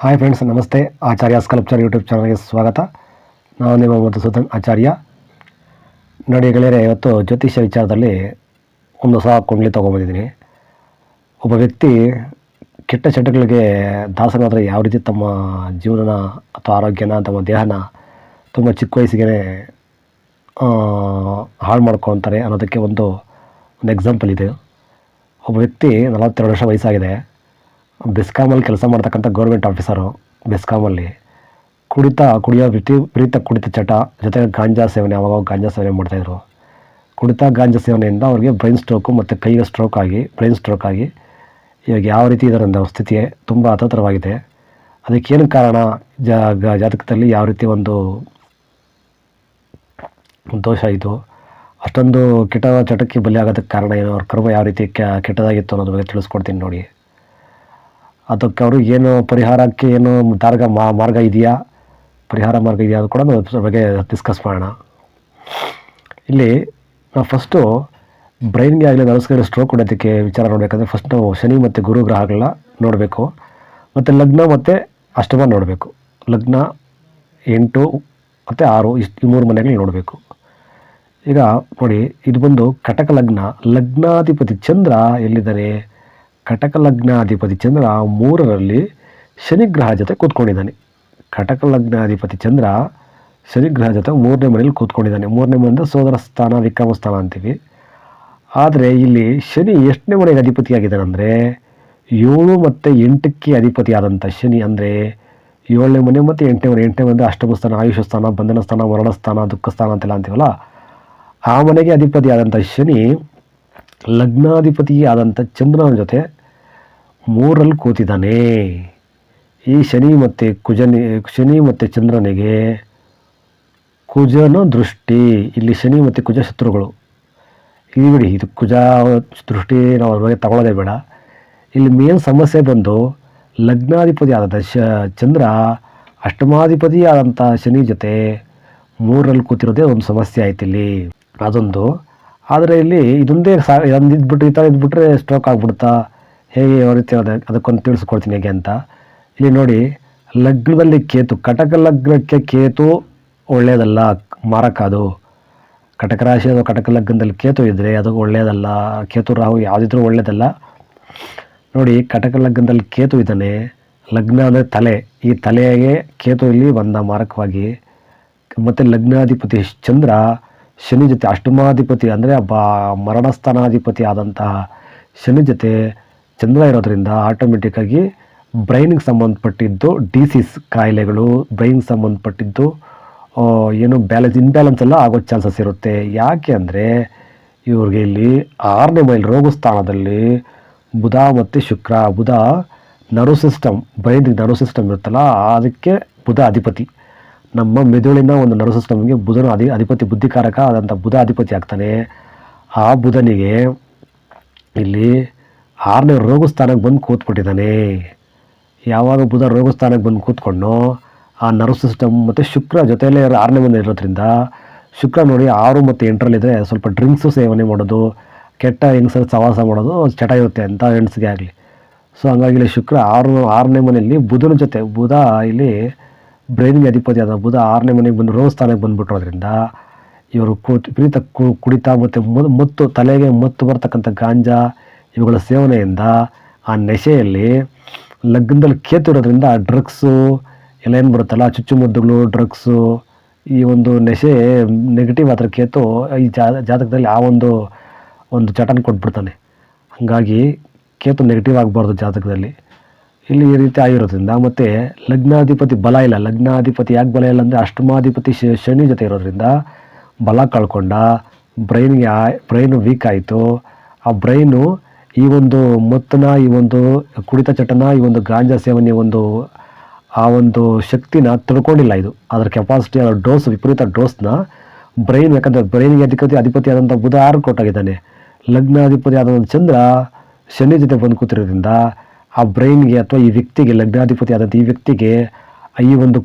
Hi friends ನಮಸ್ತೆ. ಆಚಾರ್ಯ sculpture YouTube ಚಾನಲ್ಗೆ ಸ್ವಾಗತ. ನಾನು ನಿಮ್ಮ ಮಧುಸೂದನ್ ಆಚಾರ್ಯ. ನೋಡಿ ಗೆಳೆಯರೆ, ಇವತ್ತು ಜ್ಯೋತಿಷ್ಯ ವಿಚಾರದಲ್ಲಿ ಒಂದು ಹೊಸ ಕುಂಡ್ಲಿ ತೊಗೊಂಬಂದಿದ್ದೀನಿ ಒಬ್ಬ ವ್ಯಕ್ತಿ ಕೆಟ್ಟ ಚಟಗಳಿಗೆ ದಾಸನಾದರೆ ಯಾವ ರೀತಿ ತಮ್ಮ ಜೀವನನ ಅಥವಾ ಆರೋಗ್ಯನ ತಮ್ಮ ದೇಹನ ತುಂಬ ಚಿಕ್ಕ ವಯಸ್ಸಿಗೆ ಹಾಳು ಮಾಡ್ಕೊತಾರೆ ಅನ್ನೋದಕ್ಕೆ ಒಂದು ಒಂದು ಎಕ್ಸಾಂಪಲ್ ಇದೆ. ಒಬ್ಬ ವ್ಯಕ್ತಿ ನಲವತ್ತೆರಡು ವರ್ಷ ವಯಸ್ಸಾಗಿದೆ. ಬೆಸ್ಕಾಮಲ್ಲಿ ಕೆಲಸ ಮಾಡ್ತಕ್ಕಂಥ ಗೌರ್ಮೆಂಟ್ ಆಫೀಸರು ಬೆಸ್ಕಾಮಲ್ಲಿ, ಕುಡಿತ, ಕುಡಿಯೋ ವಿಪರೀ ವಿಪರೀತ ಕುಡಿತ ಚಟ ಜೊತೆಗೆ ಗಾಂಜಾ ಸೇವನೆ, ಅವಾಗ ಗಾಂಜಾ ಸೇವನೆ ಮಾಡ್ತಾಯಿದ್ರು ಕುಡಿತ, ಗಾಂಜಾ ಸೇವನೆಯಿಂದ ಅವ್ರಿಗೆ ಬ್ರೈನ್ ಸ್ಟ್ರೋಕು ಮತ್ತು ಕೈಗೆ ಸ್ಟ್ರೋಕ್ ಆಗಿ ಬ್ರೈನ್ ಸ್ಟ್ರೋಕ್ ಆಗಿ ಇವಾಗ ಯಾವ ರೀತಿ ಇದರಂಥ ಸ್ಥಿತಿ ತುಂಬ ಅತಂತ್ರವಾಗಿದೆ ಅದಕ್ಕೇನು ಕಾರಣ? ಜಾತಕದಲ್ಲಿ ಯಾವ ರೀತಿ ಒಂದು ದೋಷ ಇದು ಅಷ್ಟೊಂದು ಕೆಟ್ಟ ಚಟಕ್ಕೆ ಬಲಿಯಾಗೋದಕ್ಕೆ ಕಾರಣ ಏನು? ಅವ್ರ ಕರ್ಮ ಯಾವ ರೀತಿ ಕೆಟ್ಟದಾಗಿತ್ತು ಅನ್ನೋದ್ರ ಬಗ್ಗೆ ತಿಳಿಸ್ಕೊಡ್ತೀನಿ ನೋಡಿ. ಅದಕ್ಕೆ ಅವರು ಏನು ಪರಿಹಾರಕ್ಕೆ ಏನು ಮಾರ್ಗ ಮಾರ್ಗ ಇದೆಯಾ? ಪರಿಹಾರ ಮಾರ್ಗ ಇದೆಯಾ ಅದು ಕೂಡ ನಾವು ಬಗ್ಗೆ ಡಿಸ್ಕಸ್ ಮಾಡೋಣ. ಇಲ್ಲಿ ನಾವು ಫಸ್ಟು ಬ್ರೈನ್ಗೆ ಆಗಲಿ ನರ್ಸ್ಗೆ ಸ್ಟ್ರೋಕ್ ಹೊಡೆಯೋದಕ್ಕೆ ವಿಚಾರ ನೋಡಬೇಕಂದ್ರೆ ಫಸ್ಟ್ ನಾವು ಶನಿ ಮತ್ತು ಗುರು ಗ್ರಹಗಳನ್ನ ನೋಡಬೇಕು. ಮತ್ತು ಲಗ್ನ ಮತ್ತು ಅಷ್ಟಮ ನೋಡಬೇಕು. ಲಗ್ನ ಎಂಟು ಮತ್ತು ಆರು ಇಷ್ಟು ಈ ಮೂರು ಮನೆಗಳು ನೋಡಬೇಕು. ಈಗ ನೋಡಿ, ಇದು ಬಂದು ಕಟಕ ಲಗ್ನ. ಲಗ್ನಾಧಿಪತಿ ಚಂದ್ರ ಎಲ್ಲಿದ್ದಾನೆ ಕಟಕ ಲಗ್ನಾಧಿಪತಿ ಚಂದ್ರ ಮೂರರಲ್ಲಿ ಶನಿಗ್ರಹ ಜೊತೆ ಕೂತ್ಕೊಂಡಿದ್ದಾನೆ. ಕಟಕ ಲಗ್ನಾಧಿಪತಿ ಚಂದ್ರ ಶನಿಗ್ರಹ ಜೊತೆ ಮೂರನೇ ಮನೆಯಲ್ಲಿ ಕೂತ್ಕೊಂಡಿದ್ದಾನೆ. ಮೂರನೇ ಮನೆಯಿಂದ ಸೋದರ ಸ್ಥಾನ ವಿಕ್ರಮ ಸ್ಥಾನ ಅಂತೀವಿ. ಆದರೆ ಇಲ್ಲಿ ಶನಿ ಎಷ್ಟನೇ ಮನೆಗೆ ಅಧಿಪತಿಯಾಗಿದ್ದಾನೆ ಅಂದರೆ ಏಳು ಮತ್ತು ಎಂಟಕ್ಕೆ ಅಧಿಪತಿಯಾದಂಥ ಶನಿ ಅಂದರೆ ಏಳನೇ ಮನೆ ಮತ್ತು ಎಂಟನೇ ಮನೆ. ಎಂಟನೇ ಮನೆ ಅಷ್ಟಮ ಸ್ಥಾನ, ಆಯುಷ ಸ್ಥಾನ, ಬಂಧನ ಸ್ಥಾನ ಮರಣ ಸ್ಥಾನ, ದುಃಖ ಸ್ಥಾನ ಅಂತೆಲ್ಲ ಅಂತೀವಲ್ಲ, ಆ ಮನೆಗೆ ಅಧಿಪತಿಯಾದಂಥ ಶನಿ ಲಗ್ನಾಧಿಪತಿ ಆದಂಥ ಚಂದ್ರನ ಜೊತೆ ಮೂರಲ್ಲಿ ಕೂತಿದ್ದಾನೆ ಈ ಶನಿ ಮತ್ತು ಕುಜನಿ, ಶನಿ ಮತ್ತು ಚಂದ್ರನಿಗೆ ಕುಜನ ದೃಷ್ಟಿ. ಇಲ್ಲಿ ಶನಿ ಮತ್ತು ಕುಜ ಶತ್ರುಗಳು. ಇದು ಬಿಡಿ, ಇದು ಕುಜ ದೃಷ್ಟಿ ನಾವು ಅದ್ರ ಬಗ್ಗೆ ತಗೊಳ್ಳೋದೇ ಬೇಡ. ಇಲ್ಲಿ ಮೇನ್ ಸಮಸ್ಯೆ ಬಂದು ಲಗ್ನಾಧಿಪತಿ ಆದ ಶ, ಚಂದ್ರ ಅಷ್ಟಮಾಧಿಪತಿ ಆದಂಥ ಶನಿ ಜೊತೆ ಮೂರಲ್ಲಿ ಕೂತಿರೋದೇ ಒಂದು ಸಮಸ್ಯೆ ಆಯ್ತು ಇಲ್ಲಿ. ಅದೊಂದು ಆದರೆ ಇಲ್ಲಿ ಇದೊಂದೇ ಸಾ ಇದೊಂದು ಇದ್ಬಿಟ್ಟು ಈ ಥರ ಇದ್ಬಿಟ್ರೆ ಸ್ಟ್ರೋಕ್ ಆಗ್ಬಿಡುತ್ತಾ ಹೇಗೆ ಯಾವ ರೀತಿ ಅದ, ಅದಕ್ಕೊಂದು ತಿಳಿಸ್ಕೊಡ್ತೀನಿ ಹೇಗೆ ಅಂತ. ಇಲ್ಲಿ ನೋಡಿ, ಲಗ್ನದಲ್ಲಿ ಕೇತು, ಕಟಕ ಲಗ್ನಕ್ಕೆ ಕೇತು ಒಳ್ಳೆಯದಲ್ಲ ಮಾರಕ ಅದು. ಕಟಕ ರಾಶಿ ಅಥವಾ ಕಟಕ ಲಗ್ನದಲ್ಲಿ ಕೇತು ಇದ್ದರೆ ಅದು ಒಳ್ಳೆಯದಲ್ಲ ಕೇತು ರಾಹು ಯಾವುದಿದ್ರೂ ಒಳ್ಳೆಯದಲ್ಲ ನೋಡಿ, ಕಟಕ ಲಗ್ನದಲ್ಲಿ ಕೇತು ಇದ್ದಾನೆ, ಲಗ್ನ ಅಂದರೆ ತಲೆ. ಈ ತಲೆಗೆ ಕೇತು ಇಲ್ಲಿ ಬಂದ ಮಾರಕವಾಗಿ. ಮತ್ತು ಲಗ್ನಾಧಿಪತಿ ಚಂದ್ರ, ಶನಿ ಜೊತೆ ಅಷ್ಟಮಾಧಿಪತಿ ಅಂದರೆ ಬಾ ಮರಣಸ್ಥಾನಾಧಿಪತಿ ಆದಂತಹ ಶನಿ ಜೊತೆ ಚಂದ್ರ ಇರೋದ್ರಿಂದ ಆಟೋಮೆಟಿಕ್ಕಾಗಿ ಬ್ರೈನಿಗೆ ಸಂಬಂಧಪಟ್ಟಿದ್ದು ಡಿಸೀಸ್ ಕಾಯಿಲೆಗಳು ಬ್ರೈನ್ಗೆ ಸಂಬಂಧಪಟ್ಟಿದ್ದು ಏನು ಬ್ಯಾಲೆನ್ಸ್ ಇನ್ಬ್ಯಾಲೆನ್ಸ್ ಎಲ್ಲ ಆಗೋ ಚಾನ್ಸಸ್ ಇರುತ್ತೆ. ಯಾಕೆ ಅಂದರೆ ಇವ್ರಿಗೆ ಇಲ್ಲಿ ಆರನೇ ಮೈಲ್ ರೋಗ ಸ್ಥಾನದಲ್ಲಿ ಬುಧ ಮತ್ತು ಶುಕ್ರ, ಬುಧ ನರ್ವ್ ಸಿಸ್ಟಮ್ ಬ್ರೈನಿಗೆ ನರ್ವ್ ಸಿಸ್ಟಮ್ ಇರುತ್ತಲ್ಲ, ಅದಕ್ಕೆ ಬುಧ ಅಧಿಪತಿ. ನಮ್ಮ ಮೆದುಳಿನ ಒಂದು ನರ್ವ್ ಸಿಸ್ಟಮ್ಗೆ ಬುಧನ ಅಧಿ, ಅಧಿಪತಿ ಬುದ್ಧಿಕಾರಕ ಆದಂಥ ಬುಧ ಅಧಿಪತಿ ಆಗ್ತಾನೆ. ಆ ಬುಧನಿಗೆ ಇಲ್ಲಿ ಆರನೇ ರೋಗಸ್ಥಾನಕ್ಕೆ ಬಂದು ಕೂತ್ಕೊಟ್ಟಿದ್ದಾನೆ. ಯಾವಾಗ ಬುಧ ರೋಗಸ್ಥಾನಕ್ಕೆ ಬಂದು ಕೂತ್ಕೊಂಡು, ಆ ನರ್ವ್ ಸಿಸ್ಟಮ್ ಮತ್ತು ಶುಕ್ರ ಜೊತೆಯಲ್ಲೇ ಆರನೇ ಮನೆ ಇರೋದ್ರಿಂದ ಶುಕ್ರ ನೋಡಿ ಆರು ಮತ್ತು ಎಂಟರಲ್ಲಿದ್ದರೆ ಸ್ವಲ್ಪ ಡ್ರಿಂಕ್ಸು ಸೇವನೆ ಮಾಡೋದು, ಕೆಟ್ಟ ಹೆಂಗಸರ ಸವಾಸ ಮಾಡೋದು ಚಟ ಇರುತ್ತೆ ಅಂತ ಹೆಣ್ಸಿಗೆ ಆಗಲಿ. ಸೊ, ಹಂಗಾಗಿ ಇಲ್ಲಿ ಶುಕ್ರ ಆರು, ಆರನೇ ಮನೆಯಲ್ಲಿ ಬುಧನ ಜೊತೆ, ಬುಧ ಇಲ್ಲಿ ಬ್ರೈನ್ಗೆ ಅಧಿಪತಿ ಆದ ಬುಧ ಆರನೇ ಮನೆಗೆ ಬಂದು ರೋಗ ಸ್ಥಾನಕ್ಕೆ ಬಂದುಬಿಟ್ಟಿರೋದ್ರಿಂದ ಇವರು ಕೂತ್ ಪ್ರೀತ ಕು- ಕುಡಿತ ಮತ್ತು ಮತ್ತು ತಲೆಗೆ ಮತ್ತು ಬರ್ತಕ್ಕಂಥ ಗಾಂಜಾ ಇವುಗಳ ಸೇವನೆಯಿಂದ ಆ ನೆಶೆಯಲ್ಲಿ ಲಗ್ನದಲ್ಲಿ ಕೇತಿರೋದ್ರಿಂದ ಡ್ರಗ್ಸು, ಎಲ್ಲ ಏನು ಬರುತ್ತಲ್ಲ, ಚುಚ್ಚುಮದ್ದುಗಳು, ಡ್ರಗ್ಸು, ಈ ಒಂದು ನೆಶೆ ನೆಗೆಟಿವ್ ಆದರೆ ಕೇತು ಈ ಜಾತಕದಲ್ಲಿ ಆ ಒಂದು ಒಂದು ಚಟನ್ ಕೊಟ್ಬಿಡ್ತಾನೆ. ಹಾಗಾಗಿ ಕೇತು ನೆಗೆಟಿವ್ ಆಗಬಾರ್ದು ಜಾತಕದಲ್ಲಿ. ಇಲ್ಲಿ ಈ ರೀತಿ ಆಗಿರೋದ್ರಿಂದ ಮತ್ತು ಲಗ್ನಾಧಿಪತಿ ಬಲ ಇಲ್ಲ. ಲಗ್ನಾಧಿಪತಿ ಯಾಕೆ ಬಲ ಇಲ್ಲ ಅಂದರೆ ಅಷ್ಟಮಾಧಿಪತಿ ಶನಿ ಜೊತೆ ಇರೋದ್ರಿಂದ ಬಲ ಕಳ್ಕೊಂಡ ಬ್ರೈನ್ಗೆ ಬ್ರೈನು ವೀಕ್ ಆಯಿತು. ಆ ಬ್ರೈನು ಈ ಒಂದು ಮತ್ತನ ಈ ಒಂದು ಕುಡಿತ ಚಟನ ಈ ಒಂದು ಗಾಂಜಾ ಸೇವನೆ ಒಂದು, ಆ ಒಂದು ಶಕ್ತಿನ ತಿಳ್ಕೊಂಡಿಲ್ಲ ಇದು. ಅದರ ಕೆಪಾಸಿಟಿ ಅದರ ಡೋಸ್ ವಿಪರೀತ ಡೋಸ್ನ ಬ್ರೈನ್ ಯಾಕಂದರೆ ಬ್ರೈನ್ಗೆ ಅಧಿಪತಿ ಅಧಿಪತಿ ಆದಂಥ ಬುಧ ಆರು ಕೊಟ್ಟಾಗಿದ್ದಾನೆ. ಲಗ್ನಾಧಿಪತಿ ಆದಂಥ ಚಂದ್ರ ಶನಿ ಜೊತೆ ಬಂದು ಕೂತಿರೋದ್ರಿಂದ ಆ ಬ್ರೈನ್ಗೆ ಅಥವಾ ಈ ವ್ಯಕ್ತಿಗೆ, ಲಗ್ನಾಧಿಪತಿ ಆದಂಥ ಈ ವ್ಯಕ್ತಿಗೆ ಈ ಒಂದು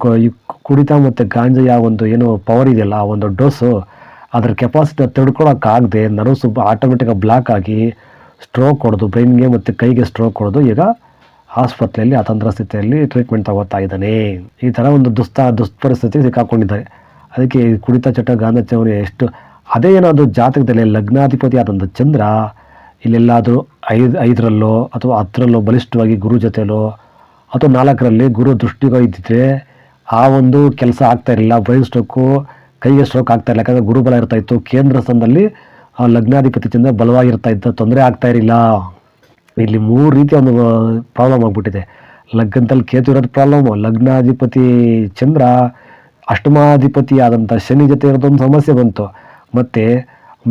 ಕುಡಿತ ಮತ್ತು ಗಾಂಜೆಯ ಒಂದು ಏನು ಪವರ್ ಇದೆಯಲ್ಲ, ಆ ಒಂದು ಡೋಸು ಅದರ ಕೆಪಾಸಿಟಿನ ತಡ್ಕೊಳಕ್ಕಾಗದೆ ನರಸು ಆಟೋಮೆಟಿಕ್ಕಾಗಿ ಬ್ಲಾಕ್ ಆಗಿ ಸ್ಟ್ರೋಕ್ ಹೊಡೆದು ಬ್ರೈನ್ಗೆ ಮತ್ತು ಕೈಗೆ ಸ್ಟ್ರೋಕ್ ಹೊಡೆದು ಈಗ ಆಸ್ಪತ್ರೆಯಲ್ಲಿ ಅತಂತ್ರ ಸ್ಥಿತಿಯಲ್ಲಿ ಟ್ರೀಟ್ಮೆಂಟ್ ತಗೋತಾ ಇದ್ದಾನೆ. ಈ ಥರ ಒಂದು ದುಸ್ತ ದುಷ್ಪರಿಸ್ಥಿತಿ ಸಿಕ್ಕಾಕೊಂಡಿದ್ದಾರೆ. ಅದಕ್ಕೆ ಕುಡಿತ ಚಟ ಗಾಂಧಚವನಿ ಎಷ್ಟು, ಅದೇ ಏನಾದರೂ ಜಾತಕದಲ್ಲಿ ಲಗ್ನಾಧಿಪತಿ ಆದಂಥ ಚಂದ್ರ, ಇಲ್ಲೆಲ್ಲಾದರೂ ಐದು, ಐದರಲ್ಲೋ ಅಥವಾ ಹತ್ತರಲ್ಲೋ ಬಲಿಷ್ಠವಾಗಿ ಗುರು ಜೊತೆಲೋ ಅಥವಾ ನಾಲ್ಕರಲ್ಲಿ ಗುರು ದೃಷ್ಟಿಗೋ ಇದ್ದಿದ್ರೆ ಆ ಒಂದು ಕೆಲಸ ಆಗ್ತಾ ಇರಲಿಲ್ಲ. ಬ್ರೈನ್ ಸ್ಟ್ರೋಕು ಕೈಗೆ ಸ್ಟ್ರೋಕ್ ಆಗ್ತಾ ಇರಲಿಲ್ಲ. ಯಾಕಂದರೆ ಗುರುಬಲ ಇರ್ತಾಯಿತ್ತು ಕೇಂದ್ರ ಸ್ಥಾನದಲ್ಲಿ ಆ ಲಗ್ನಾಧಿಪತಿ ಬಲವಾಗಿರ್ತಾ ಇದ್ದ, ತೊಂದರೆ ಆಗ್ತಾ ಇರಲಿಲ್ಲ. ಇಲ್ಲಿ ಮೂರು ರೀತಿಯ ಒಂದು ಪ್ರಾಬ್ಲಮ್ ಆಗಿಬಿಟ್ಟಿದೆ. ಲಗ್ನದಲ್ಲಿ ಕೇತು ಇರೋದು ಪ್ರಾಬ್ಲಮ್ ಲಗ್ನಾಧಿಪತಿ ಚಂದ್ರ ಅಷ್ಟಮಾಧಿಪತಿ ಆದಂಥ ಶನಿ ಜೊತೆ ಇರೋದೊಂದು ಸಮಸ್ಯೆ ಬಂತು. ಮತ್ತು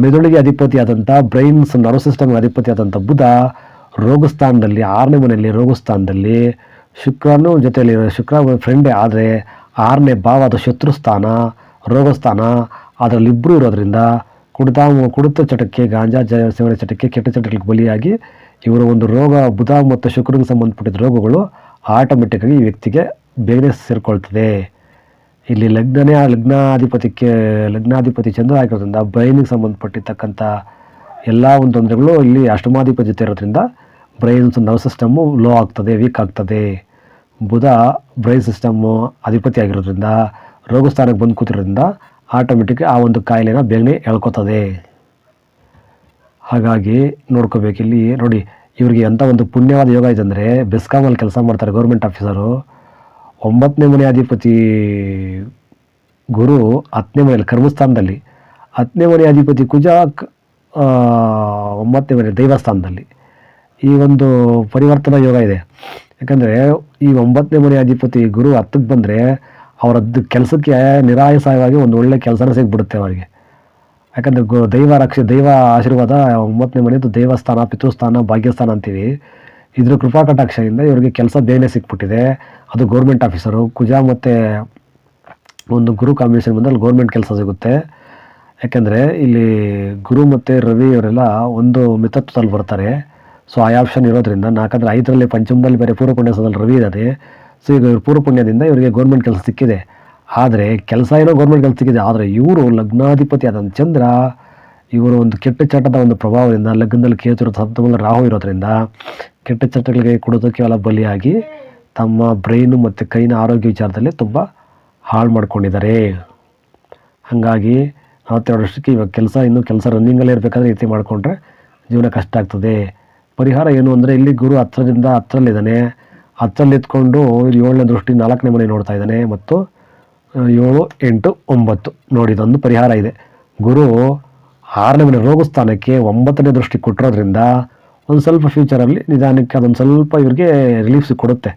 ಮೆದುಳಿಗೆ ಅಧಿಪತಿ ಆದಂಥ ಬ್ರೈನ್ಸ್ ನರ್ವ್ ಸಿಸ್ಟಮ್ ಅಧಿಪತಿ ಆದಂಥ ಬುಧ ರೋಗಸ್ಥಾನದಲ್ಲಿ, ಆರನೇ ಮನೆಯಲ್ಲಿ ರೋಗಸ್ಥಾನದಲ್ಲಿ ಶುಕ್ರನು ಜೊತೆಯಲ್ಲಿ, ಶುಕ್ರ ಫ್ರೆಂಡೇ ಆದರೆ ಆರನೇ ಭಾವ ಅದು ಶತ್ರು ಸ್ಥಾನ ರೋಗಸ್ಥಾನ. ಅದರಲ್ಲಿ ಇಬ್ಬರು ಇರೋದ್ರಿಂದ ಕುಡಿತ ಕುಡಿತ ಚಟಕ್ಕೆ, ಗಾಂಜಾ ಜ ಸೇವನೆ ಚಟಕ್ಕೆ ಕೆಟ್ಟ ಚಟಕ್ಕೆ ಬಲಿಯಾಗಿ ಇವರ ಒಂದು ರೋಗ, ಬುಧ ಮತ್ತು ಶುಕ್ರಿಗೆ ಸಂಬಂಧಪಟ್ಟಿದ ರೋಗಗಳು ಆಟೋಮೆಟಿಕ್ಕಾಗಿ ಈ ವ್ಯಕ್ತಿಗೆ ಬೇಗನೆ ಸೇರಿಕೊಳ್ತದೆ. ಇಲ್ಲಿ ಲಗ್ನನೇ ಆ ಲಗ್ನಾಧಿಪತಿಗೆ ಲಗ್ನಾಧಿಪತಿ ಚಂದ್ರ ಆಗಿರೋದ್ರಿಂದ ಬ್ರೈನಿಗೆ ಸಂಬಂಧಪಟ್ಟಿರ್ತಕ್ಕಂಥ ಎಲ್ಲ ಒಂದು ತೊಂದರೆಗಳು ಇಲ್ಲಿ ಅಷ್ಟಮಾಧಿಪತಿ ಜೊತೆ ಇರೋದ್ರಿಂದ ಬ್ರೈನ್ಸ್ ನರ್ವ್ ಸಿಸ್ಟಮ್ಮು ಲೋ ಆಗ್ತದೆ, ವೀಕ್ ಆಗ್ತದೆ. ಬುಧ ಬ್ರೈನ್ ಸಿಸ್ಟಮ್ಮು ಅಧಿಪತಿ ಆಗಿರೋದ್ರಿಂದ, ರೋಗಸ್ಥಾನಕ್ಕೆ ಬಂದು ಕೂತಿರೋದ್ರಿಂದ ಆಟೋಮೆಟಿಕ್ ಆ ಒಂದು ಕಾಯಿಲೆನ ಬೇಗನೆ ಎಳ್ಕೊತದೆ. ಹಾಗಾಗಿ ನೋಡ್ಕೋಬೇಕು ಇಲ್ಲಿ. ನೋಡಿ, ಇವರಿಗೆ ಎಂಥ ಒಂದು ಪುಣ್ಯವಾದ ಯೋಗ ಇದೆ ಅಂದರೆ ಬೆಸ್ಕಾಮಲ್ಲಿ ಕೆಲಸ ಮಾಡ್ತಾರೆ ಗೌರ್ಮೆಂಟ್ ಆಫೀಸರು. ಒಂಬತ್ತನೇ ಮನೆ ಅಧಿಪತಿ ಗುರು ಹತ್ತನೇ ಮನೆಯಲ್ಲಿ, ಕರ್ಮಸ್ಥಾನದಲ್ಲಿ. ಹತ್ತನೇ ಮನೆ ಅಧಿಪತಿ ಕುಜಾಕ್ ಒಂಬತ್ತನೇ ಮನೆ ದೈವಸ್ಥಾನದಲ್ಲಿ. ಈ ಒಂದು ಪರಿವರ್ತನಾ ಯೋಗ ಇದೆ. ಯಾಕಂದರೆ ಈ ಒಂಬತ್ತನೇ ಮನೆ ಅಧಿಪತಿ ಗುರು ಹತ್ತಕ್ಕೆ ಬಂದರೆ ಅವರದ್ದು ಕೆಲಸಕ್ಕೆ ನಿರಾಯಸವಾಗಿ ಒಂದು ಒಳ್ಳೆ ಕೆಲಸ ಸಿಗ್ಬಿಡುತ್ತೆ ಅವರಿಗೆ. ಯಾಕಂದರೆ ಗೋ, ದೈವ ರಕ್ಷೆ, ದೈವ ಆಶೀರ್ವಾದ ಒಂಬತ್ತನೇ ಮನೆಯದು ದೇವಸ್ಥಾನ, ಪಿತೃಸ್ಥಾನ, ಭಾಗ್ಯಸ್ಥಾನ ಅಂತೀವಿ. ಇದ್ರ ಕೃಪಾ ಕಟಾಕ್ಷದಿಂದ ಇವರಿಗೆ ಕೆಲಸ ಬೇಗನೆ ಸಿಕ್ಬಿಟ್ಟಿದೆ. ಅದು ಗೌರ್ಮೆಂಟ್ ಆಫೀಸರು, ಕುಜ ಮತ್ತು ಒಂದು ಗುರು ಕಾಂಬಿನೇಷನ್ ಬಂದಲ್ಲಿ ಗೌರ್ಮೆಂಟ್ ಕೆಲಸ ಸಿಗುತ್ತೆ. ಯಾಕೆಂದರೆ ಇಲ್ಲಿ ಗುರು ಮತ್ತು ರವಿ ಇವರೆಲ್ಲ ಒಂದು ಮಿತತ್ವದಲ್ಲಿ ಬರ್ತಾರೆ. ಸೊ ಆ ಆಪ್ಷನ್ ಇರೋದ್ರಿಂದ ನಾಲ್ಕಂದರೆ ಐದರಲ್ಲಿ ಪಂಚಮದಲ್ಲಿ ಬೇರೆ ಪೂರ್ವ ಪುಣ್ಯಸದಲ್ಲಿ ರವಿ ಇದ್ದಾರೆ ಸೊ ಈಗ ಇವ್ರ ಪೂರ್ವ ಪುಣ್ಯದಿಂದ ಇವರಿಗೆ ಗೌರ್ಮೆಂಟ್ ಕೆಲಸ ಸಿಕ್ಕಿದೆ. ಆದರೆ ಕೆಲಸ ಏನೋ ಗೌರ್ಮೆಂಟ್ ಕೆಲಸ ಸಿಕ್ಕಿದೆ. ಆದರೆ ಇವರು ಲಗ್ನಾಧಿಪತಿ ಆದಂಥ ಚಂದ್ರ, ಇವರು ಒಂದು ಕೆಟ್ಟ ಚಟದ ಒಂದು ಪ್ರಭಾವದಿಂದ, ಲಗ್ನದಲ್ಲಿ ಕೇಳ್ತಿರೋ ಸಪ್ತಮದಲ್ಲಿ ರಾಹು ಇರೋದ್ರಿಂದ ಕೆಟ್ಟ ಚಟಗಳಿಗೆ ಕೊಡೋದಕ್ಕೆ ಎಲ್ಲ ಬಲಿಯಾಗಿ ತಮ್ಮ ಬ್ರೈನು ಮತ್ತು ಕೈನ ಆರೋಗ್ಯ ವಿಚಾರದಲ್ಲಿ ತುಂಬ ಹಾಳು ಮಾಡ್ಕೊಂಡಿದ್ದಾರೆ. ಹಾಗಾಗಿ ನಲವತ್ತೆರಡು ವರ್ಷಕ್ಕೆ ಇವಾಗ ಕೆಲಸ ಇನ್ನೂ ಕೆಲಸ ರನ್ನಿಂಗಲ್ಲೇ ಇರಬೇಕಾದ್ರೆ ರೀತಿ ಮಾಡಿಕೊಂಡ್ರೆ ಜೀವನ ಕಷ್ಟ ಆಗ್ತದೆ. ಪರಿಹಾರ ಏನು ಅಂದರೆ ಇಲ್ಲಿ ಗುರು ಹತ್ರದಿಂದ ಹತ್ತರಲ್ಲಿದ್ದಾನೆ ಹತ್ತರಲ್ಲಿ ಎತ್ಕೊಂಡು ಏಳನೇ ದೃಷ್ಟಿ ನಾಲ್ಕನೇ ಮನೆ ನೋಡ್ತಾ ಇದ್ದಾನೆ ಮತ್ತು ಏಳು, ಎಂಟು, ಒಂಬತ್ತು. ನೋಡಿ, ಇದೊಂದು ಪರಿಹಾರ ಇದೆ. ಗುರು ಆರನೇ ಮನೆ ರೋಗಸ್ಥಾನಕ್ಕೆ ಒಂಬತ್ತನೇ ದೃಷ್ಟಿ ಕೊಟ್ಟಿರೋದ್ರಿಂದ ಒಂದು ಸ್ವಲ್ಪ ಫ್ಯೂಚರಲ್ಲಿ ನಿಧಾನಕ್ಕೆ ಅದೊಂದು ಸ್ವಲ್ಪ ಇವ್ರಿಗೆ ರಿಲೀಫ್ ಕೊಡುತ್ತೆ.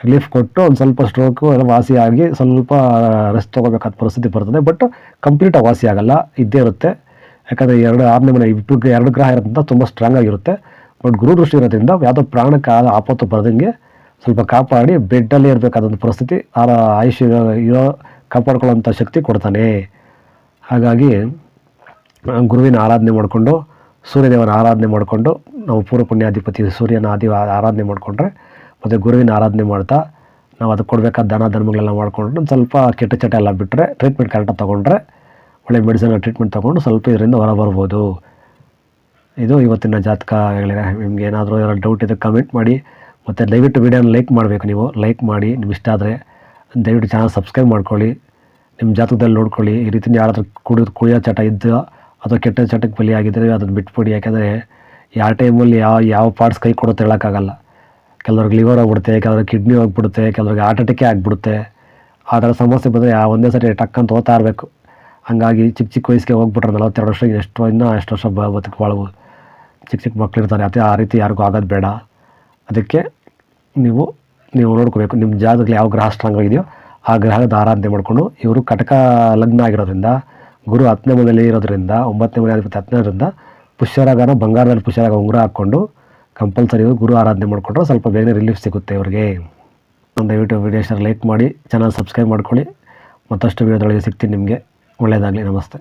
ರಿಲೀಫ್ ಕೊಟ್ಟು ಒಂದು ಸ್ವಲ್ಪ ಸ್ಟ್ರೋಕು ಎಲ್ಲ ವಾಸಿಯಾಗಿ ಸ್ವಲ್ಪ ರೆಸ್ಟ್ ತೊಗೋಬೇಕಾದ ಪರಿಸ್ಥಿತಿ ಬರ್ತದೆ. ಬಟ್ ಕಂಪ್ಲೀಟ್ ವಾಸಿ ಆಗಲ್ಲ, ಇದ್ದೇ ಇರುತ್ತೆ. ಯಾಕಂದರೆ ಎರಡು, ಆರನೇ ಮನೆ ಇಬ್ಬರು ಎರಡು ಗ್ರಹ ಇರೋದ್ರಿಂದ ತುಂಬ ಸ್ಟ್ರಾಂಗ್ ಆಗಿರುತ್ತೆ. ಬಟ್ ಗುರು ದೃಷ್ಟಿ ಇರೋದ್ರಿಂದ ಯಾವುದೋ ಪ್ರಾಣಕ್ಕೆ ಆಪತ್ತು ಬರದಂಗೆ ಸ್ವಲ್ಪ ಕಾಪಾಡಿ ಬೆಡ್ಡಲ್ಲೇ ಇರಬೇಕಾದಂಥ ಪರಿಸ್ಥಿತಿ ಆ ಆಯುಷ್ಯ ಇರೋ- ಕಾಪಾಡ್ಕೊಳ್ಳೋಂಥ ಶಕ್ತಿ ಕೊಡ್ತಾನೆ. ಹಾಗಾಗಿ ಗುರುವಿನ ಆರಾಧನೆ ಮಾಡಿಕೊಂಡು, ಸೂರ್ಯದೇವನ ಆರಾಧನೆ ಮಾಡಿಕೊಂಡು, ನಾವು ಪೂರ್ವ ಪುಣ್ಯಾಧಿಪತಿ ಸೂರ್ಯನ ಆದಿ ಆರಾಧನೆ ಮಾಡಿಕೊಂಡ್ರೆ, ಮತ್ತು ಗುರುವಿನ ಆರಾಧನೆ ಮಾಡ್ತಾ, ನಾವು ಅದಕ್ಕೆ ಕೊಡಬೇಕಾದ ದಾನ ಧರ್ಮಗಳೆಲ್ಲ ಮಾಡಿಕೊಂಡು, ಸ್ವಲ್ಪ ಕೆಟ್ಟ ಚಟ ಎಲ್ಲ ಬಿಟ್ಟರೆ ಟ್ರೀಟ್ಮೆಂಟ್ ಕರೆಕ್ಟಾಗಿ ತೊಗೊಂಡ್ರೆ, ಒಳ್ಳೆ ಮೆಡಿಸಿನ್ ಟ್ರೀಟ್ಮೆಂಟ್ ತೊಗೊಂಡು ಸ್ವಲ್ಪ ಇದರಿಂದ ಹೊರ ಬರ್ಬೋದು ಇದು ಇವತ್ತಿನ ಜಾತಕ ಹೇಳಿದೆ ನಿಮ್ಗೆ ಏನಾದರೂ ಯಾರು ಡೌಟ್ ಇದೆ ಕಮೆಂಟ್ ಮಾಡಿ. ಮತ್ತು ದಯವಿಟ್ಟು ವಿಡಿಯೋನ ಲೈಕ್ ಮಾಡಬೇಕು ನೀವು. ಲೈಕ್ ಮಾಡಿ, ನಿಮ್ಗೆ ಇಷ್ಟ ಆದರೆ ದಯವಿಟ್ಟು ಚಾನಲ್ ಸಬ್ಸ್ಕ್ರೈಬ್ ಮಾಡ್ಕೊಳ್ಳಿ. ನಿಮ್ಮ ಜಾತಕದಲ್ಲಿ ನೋಡ್ಕೊಳ್ಳಿ. ಈ ರೀತಿ ಯಾರಾದರೂ ಕುಡಿದು ಕುಡಿಯೋ ಚಟ ಇದ್ದು ಅಥವಾ ಕೆಟ್ಟ ಚಟಕ್ಕೆ ಬಲಿಯಾಗಿದ್ದರೆ ಅದನ್ನು ಬಿಟ್ಬಿಡಿ. ಯಾಕೆಂದರೆ ಯಾವ ಟೈಮಲ್ಲಿ ಯಾವ ಯಾವ ಪಾರ್ಟ್ಸ್ ಕೈ ಕೊಡುತ್ತೆ ಹೇಳೋಕ್ಕಾಗಲ್ಲ. ಕೆಲವ್ರಿಗೆ ಲಿವರ್ ಆಗಿಬಿಡುತ್ತೆ, ಕೆಲವ್ರಿಗೆ ಕಿಡ್ನಿ ಹೋಗ್ಬಿಡುತ್ತೆ ಕೆಲವ್ರಿಗೆ ಹಾರ್ಟ್ ಅಟ್ಯಾಕೇ ಆಗಿಬಿಡುತ್ತೆ. ಆ ಥರ ಸಮಸ್ಯೆ ಬಂದರೆ ಆ ಒಂದೇ ಸರಿ ಟಕ್ ಅಂತ ಹೋಗ್ತಾ ಇರಬೇಕು. ಹಂಗಾಗಿ ಚಿಕ್ಕ ಚಿಕ್ಕ ವಯಸ್ಸಿಗೆ ಹೋಗ್ಬಿಟ್ರೆ ನಲವತ್ತೆರಡು ವರ್ಷ, ಎಷ್ಟು ಇನ್ನೂ ಎಷ್ಟು ವರ್ಷ ಬದುಕು ಬಾಳ್ಬೋದು ಚಿಕ್ಕ ಚಿಕ್ಕ ಮಕ್ಕಳಿರ್ತಾರೆ ಅದೇ ಆ ರೀತಿ ಯಾರಿಗೂ ಆಗೋದು ಬೇಡ. ಅದಕ್ಕೆ ನೀವು ನೀವು ನೋಡ್ಕೋಬೇಕು ನಿಮ್ಮ ಜಾಗದಲ್ಲಿ ಯಾವ ಗ್ರಹ ಸ್ಟ್ರಾಂಗ್ ಆಗಿದೆಯೋ ಆ ಗ್ರಹದ ಆರಾಧನೆ ಮಾಡಿಕೊಂಡು, ಇವರು ಕಟಕ ಲಗ್ನ ಆಗಿರೋದ್ರಿಂದ, ಗುರು ಹತ್ತನೇ ಮನೆಯಲ್ಲಿ ಇರೋದ್ರಿಂದ, ಒಂಬತ್ತನೇ ಮನೆ ಅಧಿಪತಿ ಹತ್ತನೇದ್ರಿಂದ ಪುಷ್ಯರಾಗನ ಬಂಗಾರದಲ್ಲಿ ಪುಷ್ಯರಾಗ ಉಂಗುರ ಹಾಕ್ಕೊಂಡು ಕಂಪಲ್ಸರಿ ಗುರು ಆರಾಧನೆ ಮಾಡಿಕೊಂಡ್ರೆ ಸ್ವಲ್ಪ ಬೇಗನೆ ರಿಲೀಫ್ ಸಿಗುತ್ತೆ ಇವರಿಗೆ. ದಯವಿಟ್ಟು ವಿಡಿಯೋಸ್ನ ಲೈಕ್ ಮಾಡಿ ಚಾನಲ್ ಸಬ್ಸ್ಕ್ರೈಬ್ ಮಾಡ್ಕೊಳ್ಳಿ. ಮತ್ತಷ್ಟು ವಿಡಿಯೋದೊಳಗೆ ಸಿಗ್ತೀನಿ ನಿಮಗೆ. ಒಳ್ಳೆಯದಾಗಲಿ ನಮಸ್ತೆ.